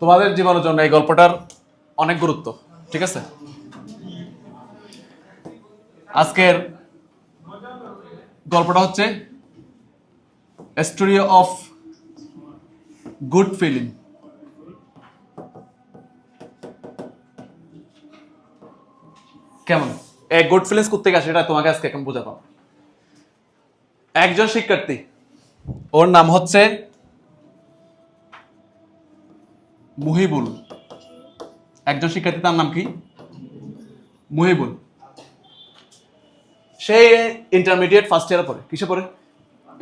তোমাদের জীবনের জন্য এই গল্পটার অনেক গুরুত্ব, ঠিক আছে? আজকের গল্পটা হচ্ছে স্টোরি অফ গুড ফিলিং কেমন? এই গুড ফিলিংস করতে গেছে সেটা তোমাকে আজকে এখন বোঝাবো? একজন শিক্ষার্থী, ওর নাম হচ্ছে মুহিবুল। একজন শিক্ষার্থী, তার নাম কি? মুহিবুল। সে ইন্টারমিডিয়েট ফার্স্ট ইয়ার পরে কিসে পড়ে?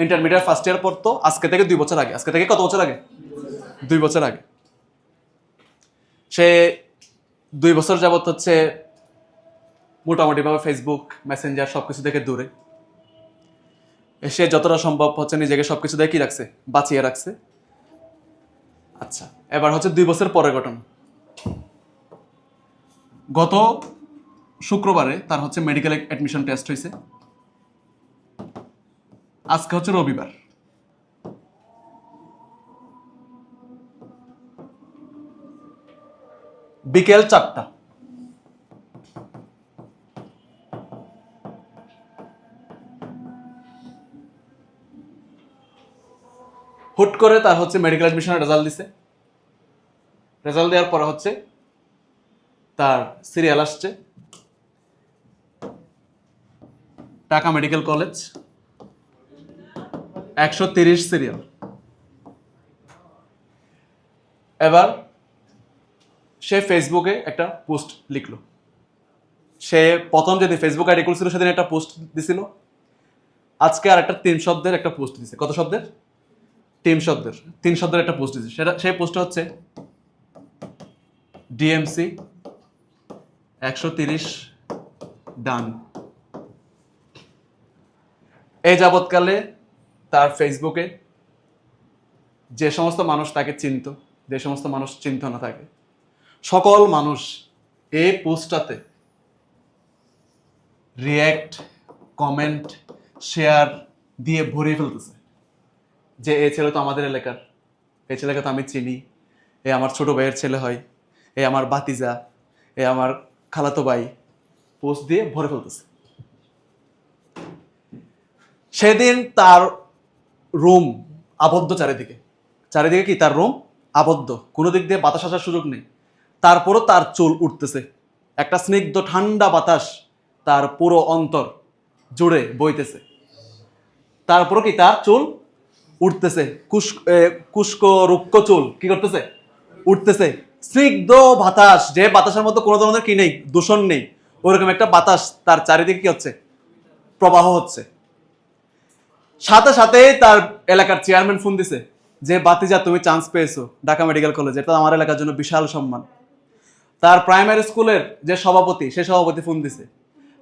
ইন্টারমিডিয়েট ফার্স্ট ইয়ার পড়তো আজকে থেকে দুই বছর আগে। আজকে থেকে কত বছর আগে? দুই বছর আগে। সে দুই বছর যাবত হচ্ছে মোটামুটিভাবে ফেসবুক মেসেঞ্জার সব কিছু থেকে দূরে। সে যতটা সম্ভব হচ্ছে নিজেকে সব কিছু দিয়ে রাখছে, বাঁচিয়ে রাখছে। আচ্ছা এবার হচ্ছে দুই বছর পরে ঘটনা গত শুক্রবারে তার হচ্ছে মেডিকেল অ্যাডমিশন টেস্ট হয়েছে। আজকে হচ্ছে রবিবার। বিকেল চারটা। হুট করে তার হচ্ছে মেডিকেল অ্যাডমিশনের রেজাল্ট দিছে। রেজাল্ট দেওয়ার পরে হচ্ছে তার সিরিয়াল আসছে। ঢাকা মেডিকেল কলেজ একশো তিরিশ সিরিয়াল এবার সে ফেসবুকে একটা পোস্ট লিখলো। সে প্রথম যেদিন ফেসবুক আইডি খুলছিল সেদিন একটা পোস্ট দিছিল। আজকে আর একটা তিন শব্দের একটা পোস্ট দিছে। কত শব্দের? তিন শব্দের তিন শব্দের একটা পোস্ট দিছে সেটা সেই পোস্টটা হচ্ছে ডিএমসি একশো তিরিশ ডান। এই যাবৎকালে তার ফেসবুকে যে সমস্ত মানুষ তাকে চিনত, যে সমস্ত মানুষ চিনত না তাকে, সকল মানুষ এই পোস্টটাতে রিয়্যাক্ট কমেন্ট শেয়ার দিয়ে ভরিয়ে ফেলতেছে। যে এ ছেলে তো আমাদের এলাকার। এই ছেলেকে তো আমি চিনি। এ আমার ছোট ভাইয়ের ছেলে হয়। এ আমার বাতিজা এ আমার খালাতো ভাই। পোস্ট দিয়ে ভরে ফেলতেছে। সেদিন তার রুম আবদ্ধ চারিদিকে। চারিদিকে কি? তার রুম আবদ্ধ। কোনো দিক দিয়ে বাতাস আসার সুযোগ নেই। তারপরও তার চুল উঠতেছে। একটা স্নিগ্ধ ঠান্ডা বাতাস তার পুরো অন্তর জুড়ে বইতেছে। তারপরও কি? তার চুল উঠতেছে। কুশ কুষ্ক রুক্ষ চুল, কি করতেছে? উঠতেছে। স্নিগ্ধ বাতাস, যে বাতাসের মধ্যে কোনো ধরনের কি নেই, দূষণ নেই, ওরকম একটা বাতাস তার চারিদিকে কি হচ্ছে? প্রবাহ হচ্ছে। সাথে সাথে তার এলাকার চেয়ারম্যান ফোন দিছে যে, বাতিজা, তুমি চান্স পেয়েছ ঢাকা মেডিকেল কলেজ। এটা আমার এলাকার জন্য বিশাল সম্মান। তার প্রাইমারি স্কুলের যে সভাপতি, সে সভাপতি ফোন দিছে।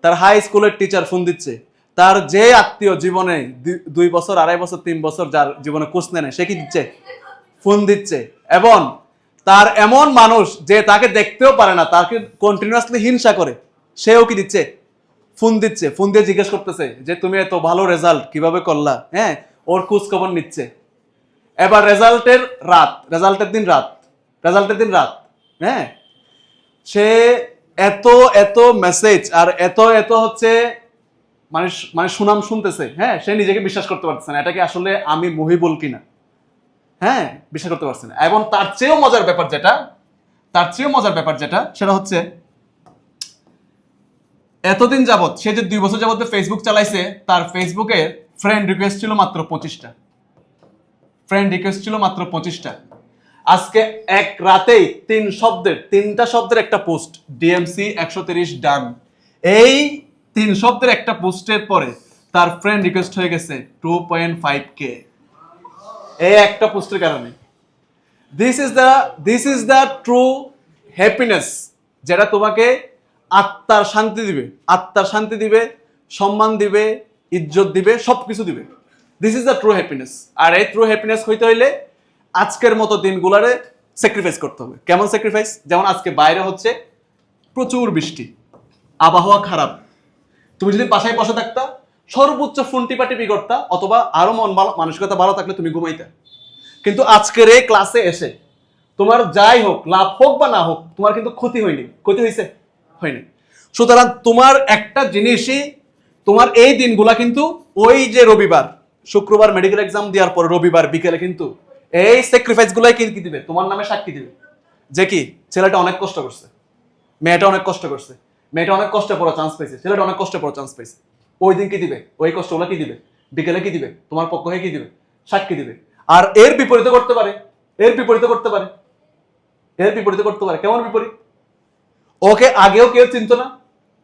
তার হাই স্কুলের টিচার ফোন দিচ্ছে তার যে আত্মীয় জীবনে দুই- বছর, আড়াই বছর, তিন বছর যার জীবনে কোচ নেয় সে কি দিচ্ছে? ফোন দিচ্ছে। এবং তার এমন মানুষ যে তাকে দেখতেও পারে না তাকে কন্টিনিউয়াসলি হিংসা করে, সেও কি দিচ্ছে? ফোন দিচ্ছে। ফোন দিয়ে জিজ্ঞেস করতেছে যে, তুমি এত ভালো রেজাল্ট কীভাবে করলা? হ্যাঁ ওর খোঁজ খবর নিচ্ছে। এবার রেজাল্টের রাত রেজাল্টের দিন রাত রেজাল্টের দিন রাত হ্যাঁ সে এত এত মেসেজ আর এত এত হচ্ছে মানে মানে সুনাম শুনতেছে হ্যাঁ সে নিজেকে বিশ্বাস করতে পারতেছে না। এটাকে আসলে আমি মহিবুল কিনা? হ্যাঁ বিশ্বাস করতে পারছে না। এবং তার চেয়েও মজার ব্যাপার যেটা, তার চেয়েও মজার ব্যাপার যেটা, সেটা হচ্ছে, এতদিন যাবৎ, সে যে দুই বছর যাবত ফেসবুক চালাইছে, তার ফেসবুকে ফ্রেন্ড রিকোয়েস্ট ছিল মাত্র পঁচিশটা। ফ্রেন্ড রিকোয়েস্ট ছিল মাত্র পঁচিশটা। আজকে এক রাতেই তিন শব্দের, তিনটা শব্দের একটা পোস্ট ডিএমসি একশো তিরিশ ডান এই তিন শব্দের একটা পোস্টের পরে তার ফ্রেন্ড রিকোয়েস্ট হয়ে গেছে টু পয়েন্ট ফাইভ কে এই একটা পোস্টের কারণে। This is the this is the true happiness যেটা তোমাকে আত্মার শান্তি দিবে। আত্মার শান্তি দিবে, সম্মান দিবে, ইজ্জত দিবে সব কিছু দিবে। This is the true happiness আর এই ট্রু হ্যাপিনেস হইতে হইলে আজকের মতো দিনগুলারে স্যাক্রিফাইস করতে হবে। কেমন স্যাক্রিফাইস যেমন আজকে বাইরে হচ্ছে প্রচুর বৃষ্টি। আবহাওয়া খারাপ। তুমি যদি বাসায় বসে থাকতা, সর্বোচ্চ ফোন টিপাটিপি করতা, অথবা আরও মন মানসিকতা ভালো থাকলে তুমি ঘুমাইতা। কিন্তু আজকের এই ক্লাসে এসে তোমার যাই হোক, লাভ হোক বা না হোক, তোমার কিন্তু ক্ষতি হয়নি। ক্ষতি হয়েছে হয়নি। সুতরাং তোমার একটা জিনিসই, তোমার এই দিনগুলা কিন্তু ওই যে রবিবার, শুক্রবার মেডিকেল এক্সাম দেওয়ার পর রবিবার বিকেলে কিন্তু এই স্যাক্রিফাইস গুলাই কি কি দিবে? তোমার নামে সাক্ষী দিবে। যে কি? ছেলেটা অনেক কষ্ট করছে। মেয়েটা অনেক কষ্ট করছে। মেয়েটা অনেক কষ্টে পড়া চান্স পেয়েছে ছেলেটা অনেক কষ্টে পড়া চান্স পেয়েছে ওই দিন কি দিবে? ওই কষ্টগুলো কি দিবে? বিকেলে কি দিবে? তোমার পক্ষ হয়ে কি দিবে? সাক্ষী দিবে? আর এর বিপরীতে করতে পারে। এর বিপরীতে করতে পারে। এর বিপরীতে করতে পারে। কেমন বিপরীত? ওকে আগেও কেউ চিনতো না,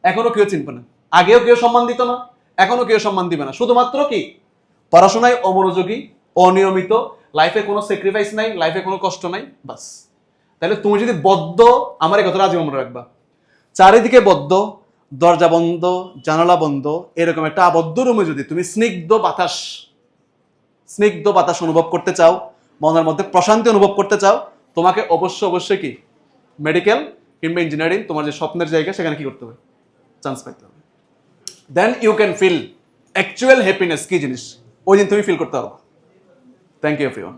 এখনও কেউ চিনবে না। আগেও কেউ সম্মান দিত না, এখনও কেউ সম্মান দিবে না। শুধুমাত্র কি? পড়াশোনায় অমনোযোগী, অনিয়মিত লাইফে কোনো স্যাক্রিফাইস নাই লাইফে কোনো কষ্ট নাই, বাস। তাহলে তুমি যদি বদ্ধ, আমার এই কথাটা আজীবন মনে রাখবা। চারিদিকে বদ্ধ, দরজা বন্ধ, জানালা বন্ধ, এরকম একটা আবদ্ধ রুমে যদি তুমি স্নিগ্ধ বাতাস স্নিগ্ধ বাতাস অনুভব করতে চাও, মনের মধ্যে প্রশান্তি অনুভব করতে চাও, তোমাকে অবশ্যই অবশ্যই কি? মেডিকেল কিংবা ইঞ্জিনিয়ারিং, তোমার যে স্বপ্নের জায়গা, সেখানে কি করতে হবে? চান্স পাইতে হবে। Then you can feel actual happiness কি জিনিস? ওই দিন তুমি ফিল করতে পারবা। Thank you everyone